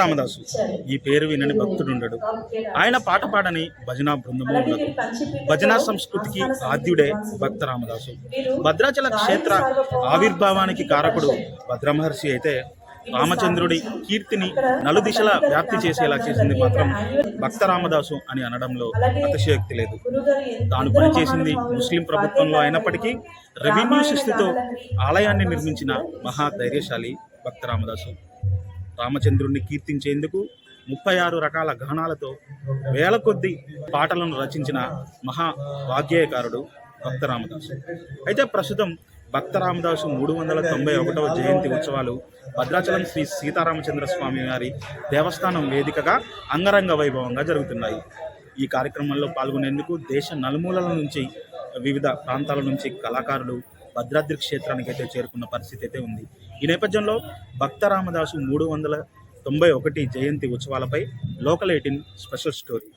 రామదాసు. ఈ పేరు వినని భక్తుడు ఉండడు. ఆయన పాట పాడని భజనా బృందము ఉండదు. భజనా సంస్కృతికి ఆద్యుడే భక్త రామదాసు. భద్రాచల క్షేత్ర ఆవిర్భావానికి కారకుడు భద్రమహర్షి అయితే రామచంద్రుడి కీర్తిని నలుదిశలా వ్యాప్తి చేసేలా చేసింది మాత్రం భక్త రామదాసు అని అనడంలో అతిశయోక్తి లేదు. తాను పనిచేసింది ముస్లిం ప్రభుత్వంలో అయినప్పటికీ రెవెన్యూ శిస్తుతో ఆలయాన్ని నిర్మించిన మహా ధైర్యశాలి భక్త రామదాసు. రామచంద్రుణ్ణి కీర్తించేందుకు ముప్పై ఆరు రకాల గానాలతో వేల కొద్ది పాటలను రచించిన మహా వాగ్గేయకారుడు భక్త రామదాసు. అయితే ప్రస్తుతం భక్త రామదాసు మూడు వందల తొంభై ఒకటవ జయంతి ఉత్సవాలు భద్రాచలం శ్రీ సీతారామచంద్ర స్వామి వారి దేవస్థానం వేదికగా అంగరంగ వైభవంగా జరుగుతున్నాయి. ఈ కార్యక్రమంలో పాల్గొనేందుకు దేశ నలుమూలల నుంచి వివిధ ప్రాంతాల నుంచి కళాకారులు భద్రాద్రి క్షేత్రానికి అయితే చేరుకున్న పరిస్థితి అయితే ఉంది. ఈ నేపథ్యంలో భక్త రామదాసు మూడు వందల తొంభై ఒకటి జయంతి ఉత్సవాలపై local eighteen special story.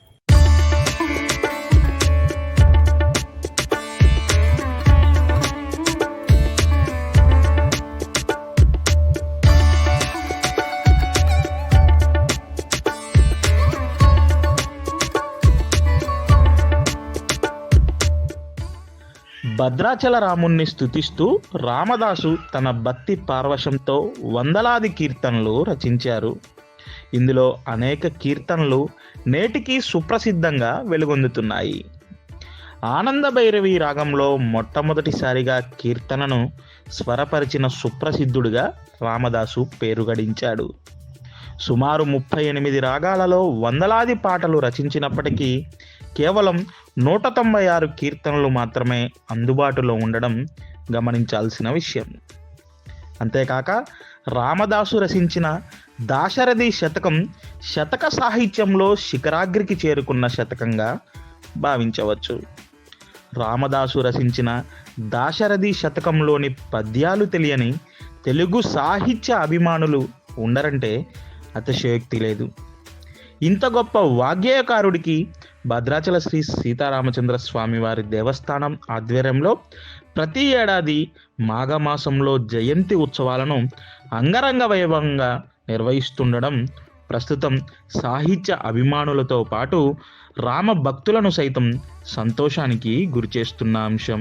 Bhadrachala రాముణ్ణి స్థుతిస్తూ రామదాసు తన భక్తి పార్వశంతో వందలాది కీర్తనలు రచించారు. ఇందులో అనేక కీర్తనలు నేటికి సుప్రసిద్ధంగా వెలుగొందుతున్నాయి. ఆనంద భైరవి రాగంలో మొట్టమొదటిసారిగా కీర్తనను స్వరపరిచిన సుప్రసిద్ధుడిగా రామదాసు పేరు గడించాడు సుమారు ముప్పై ఎనిమిది రాగాలలో వందలాది పాటలు రచించినప్పటికీ కేవలం నూట తొంభై ఆరు కీర్తనలు మాత్రమే అందుబాటులో ఉండడం గమనించాల్సిన విషయం. అంతేకాక రామదాసు రచించిన దాశరథి శతకం శతక సాహిత్యంలో శిఖరాగ్రికి చేరుకున్న శతకంగా భావించవచ్చు. రామదాసు రచించిన దాశరథి శతకంలోని పద్యాలు తెలియని తెలుగు సాహిత్య అభిమానులు ఉండరంటే అతిశయోక్తి లేదు. ఇంత గొప్ప వాగ్గేయకారుడికి భద్రాచల శ్రీ సీతారామచంద్ర స్వామి వారి దేవస్థానం ఆధ్వర్యంలో ప్రతి ఏడాది మాఘమాసంలో జయంతి ఉత్సవాలను అంగరంగ వైభవంగా నిర్వహిస్తుండడం ప్రస్తుతం సాహిత్య అభిమానులతో పాటు రామ భక్తులను సైతం సంతోషానికి గురిచేస్తున్న అంశం.